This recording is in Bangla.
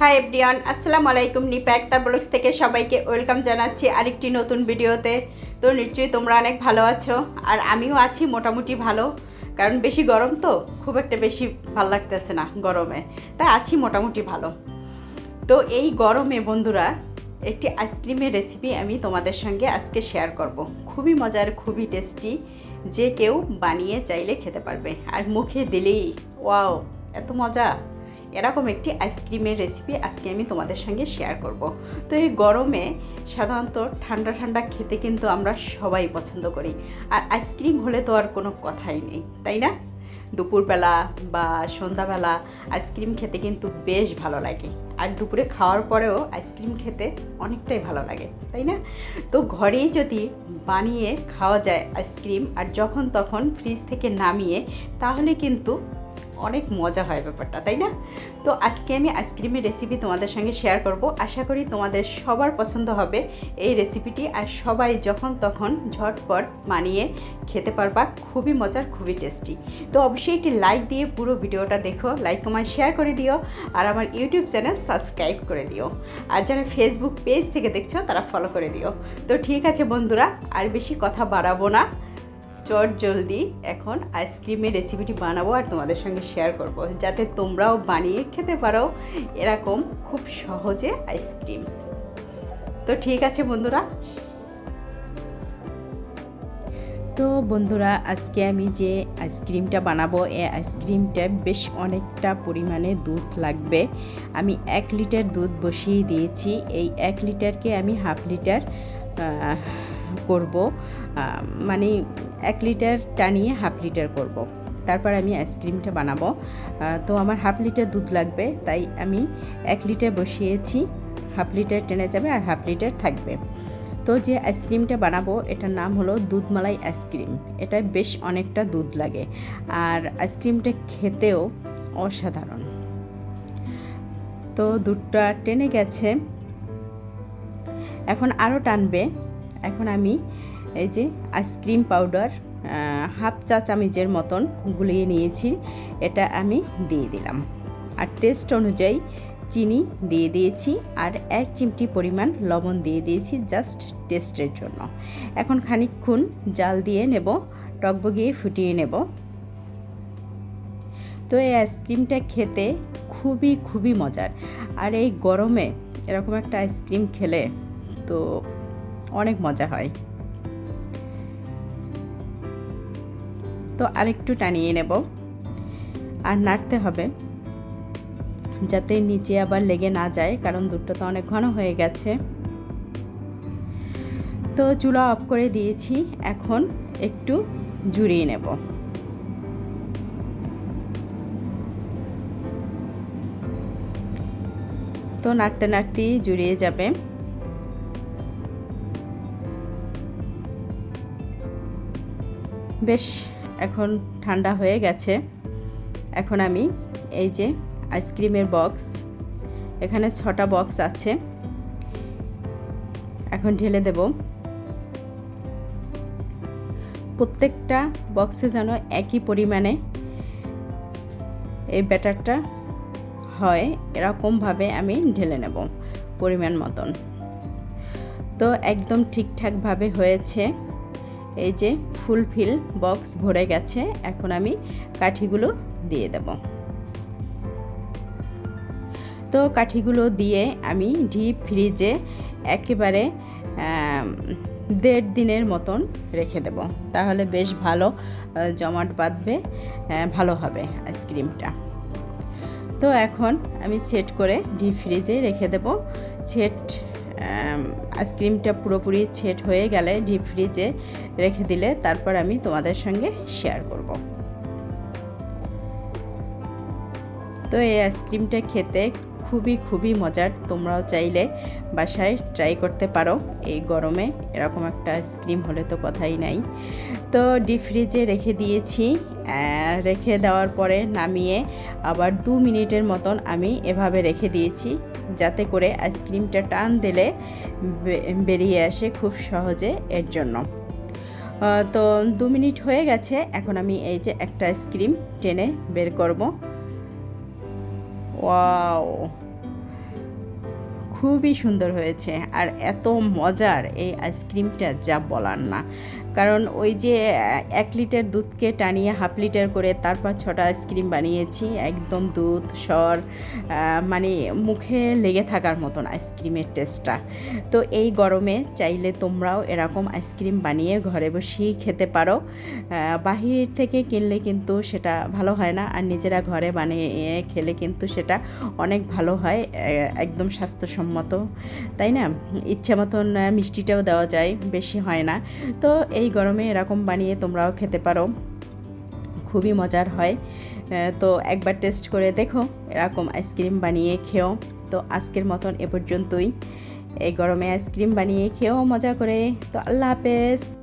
হাই এভরিওয়ান আসসালামু আলাইকুম নিপা একটা ব্লগস থেকে সবাইকে ওয়েলকাম জানাচ্ছি আরেকটি নতুন ভিডিওতে। তো নিশ্চয়ই তোমরা অনেক ভালো আছো, আর আমিও আছি মোটামুটি ভালো, কারণ বেশি গরম তো, খুব একটা বেশি ভালো লাগতেছে না গরমে, তাই আছি মোটামুটি ভালো। তো এই গরমে বন্ধুরা, একটি আইসক্রিমের রেসিপি আমি তোমাদের সঙ্গে আজকে শেয়ার করব। খুবই মজার, খুবই টেস্টি যে কেউ বানিয়ে চাইলে খেতে পারবে। আর মুখে দিলেই ওয়াও এত মজা। এরকম একটি আইসক্রিমের রেসিপি আজকে আমি তোমাদের সঙ্গে শেয়ার করব। তো এই গরমে সাধারণত ঠান্ডা ঠান্ডা খেতে কিন্তু আমরা সবাই পছন্দ করি। আর আইসক্রিম হলে তো আর কোনো কথাই নেই, তাই না? দুপুরবেলা বা সন্ধ্যাবেলা আইসক্রিম খেতে কিন্তু বেশ ভালো লাগে। আর দুপুরে খাওয়ার পরেও আইসক্রিম খেতে অনেকটাই ভালো লাগে, তাই না? তো ঘরেই যদি বানিয়ে খাওয়া যায় আইসক্রিম আর যখন তখন ফ্রিজ থেকে নামিয়ে, তাহলে কিন্তু অনেক মজা হয় ব্যাপারটা, তাই না? তো আজকে আমি আইসক্রিমের রেসিপি তোমাদের সঙ্গে শেয়ার করব। আশা করি তোমাদের সবার পছন্দ হবে এই রেসিপিটি আর সবাই যখন তখন ঝটপট মানিয়ে খেতে পারবা, খুবই মজার, খুবই টেস্টি তো অবশ্যই একটি লাইক দিয়ে পুরো ভিডিওটা দেখো লাইক কমেন্ট শেয়ার করে দিও আর আমার ইউটিউব চ্যানেল সাবস্ক্রাইব করে দিও। আর যারা ফেসবুক পেজ থেকে দেখছ, তারা ফলো করে দিও। তো ঠিক আছে বন্ধুরা, আর বেশি কথা বাড়াবো না। চট জলদি এখন আইসক্রিমের রেসিপিটি বানাবো আর তোমাদের সঙ্গে শেয়ার করব, যাতে তোমরাও বানিয়ে খেতে পারো এরকম খুব সহজে আইসক্রিম। তো ঠিক আছে বন্ধুরা। তো বন্ধুরা, আজকে আমি যে আইসক্রিমটা বানাবো এই আইসক্রিমটা বেশ অনেকটা পরিমাণে দুধ লাগবে। আমি এক লিটার দুধ বসিয়ে দিয়েছি। এই এক লিটারকে আমি হাফ লিটার করব মানে এক লিটার টানিয়ে হাফ লিটার করব। তারপর আমি আইসক্রিমটা বানাবো। তো আমার হাফ লিটার দুধ লাগবে, তাই আমি এক লিটার বসিয়েছি। হাফ লিটার টেনে যাবে আর হাফ লিটার থাকবে। তো যে আইসক্রিমটা বানাবো, এটার নাম হলো দুধমালাই আইসক্রিম এটা বেশ অনেকটা দুধ লাগে। আর আইসক্রিমটা খেতেও অসাধারণ। তো দুধটা টেনে গেছে। এখন আরও টানবে। এখন আমি এই যে আইসক্রিম পাউডার হাফ চা চামচের মতন গুলিয়ে নিয়েছি। এটা আমি দিয়ে দিলাম। আর টেস্ট অনুযায়ী চিনি দিয়ে দিয়েছি আর এক চিমটি পরিমাণ লবণ দিয়ে দিয়েছি জাস্ট টেস্টের জন্য। এখন খানিকক্ষণ জাল দিয়ে নেব টকবগিয়ে ফুটিয়ে নেব। তো এই আইসক্রিমটা খেতে খুবই খুবই মজার। আর এই গরমে এরকম একটা আইসক্রিম খেলে তো অনেক মজা হয়। তো আরেকটু টানিয়ে নেব। আর নাড়তে হবে। যাতে নিচে আবার লেগে না যায়, কারণ দুধটা তো অনেক ঘন হয়ে গেছে। তো চুলা অফ করে দিয়েছি। এখন একটু জুড়িয়ে নেব। তো নাড়তে নাড়তেই জুড়িয়ে যাবে। বেশ এখন ঠান্ডা হয়ে গেছে। এখন আমি এই যে আইসক্রিমের বক্স। এখানে ছটা বক্স আছে। এখন ঢেলে দেব। প্রত্যেকটা বক্সে যেন একই পরিমাণে এই ব্যাটারটা হয়, এরকমভাবে আমি ঢেলে নেব পরিমাণ মতন। তো একদম ঠিকঠাকভাবে হয়েছে। এই যে ফুলফিল বক্স ভরে গেছে, এখন আমি কাঠিগুলো দিয়ে দেব। তো কাঠিগুলো দিয়ে আমি ডিপ ফ্রিজে একেবারে দেড় দিনের মতন রেখে দেব। তাহলে বেশ ভালো জমাট বাঁধবে ভালো হবে আইসক্রিমটা। তো এখন আমি সেট করে ডিপ ফ্রিজে রেখে দেব। সেট আইসক্রিমটা পুরোপুরি সেট হয়ে গেলে ডিপ ফ্রিজে রেখে দিলে তারপর আমি তোমাদের সঙ্গে শেয়ার করব। তো এই আইসক্রিমটা খেতে খুবই খুবই মজার, তোমরাও চাইলে বাসায় ট্রাই করতে পারো। এই গরমে এরকম একটা আইসক্রিম হলে তো কথাই নাই। তো ডিপ ফ্রিজে রেখে দিয়েছি রেখে দেওয়ার পরে নামিয়ে আবার দু মিনিটের মতন আমি এভাবে রেখে দিয়েছি। যাতে করে আইসক্রিমটা টান দিলে বেরিয়ে আসে খুব সহজে এর জন্য। তো দু মিনিট হয়ে গেছে, এখন আমি এই যে একটা আইসক্রিম টেনে বের করব। ওয়াও! খুবই সুন্দর হয়েছে, আর এত মজার এই আইসক্রিমটা যা বলার না। কারণ ওই যে এক লিটার দুধকে টানিয়ে হাফ লিটার করে তারপর ছটা আইসক্রিম বানিয়েছি। একদম দুধ, সর মানে মুখে লেগে থাকার মতন আইসক্রিমের টেস্টটা। তো এই গরমে চাইলে তোমরাও এরকম আইসক্রিম বানিয়ে ঘরে বসেই খেতে পারো। বাহির থেকে কিনলে কিন্তু সেটা ভালো হয় না। আর নিজেরা ঘরে বানিয়ে খেলে কিন্তু সেটা অনেক ভালো হয় একদম স্বাস্থ্যসম্মত। তাই না? ইচ্ছে মতন মিষ্টিটাও দেওয়া যায়, বেশি হয় না। তো এই গরমে এরকম বানিয়ে তোমরাও খেতে পারো। খুবই মজার হয়। তো একবার টেস্ট করে দেখো, এরকম আইসক্রিম বানিয়ে খেও। তো আজকের মতন এ পর্যন্তই। এই গরমে আইসক্রিম বানিয়ে খেও, মজা করে। তো আল্লাহ হাফেজ।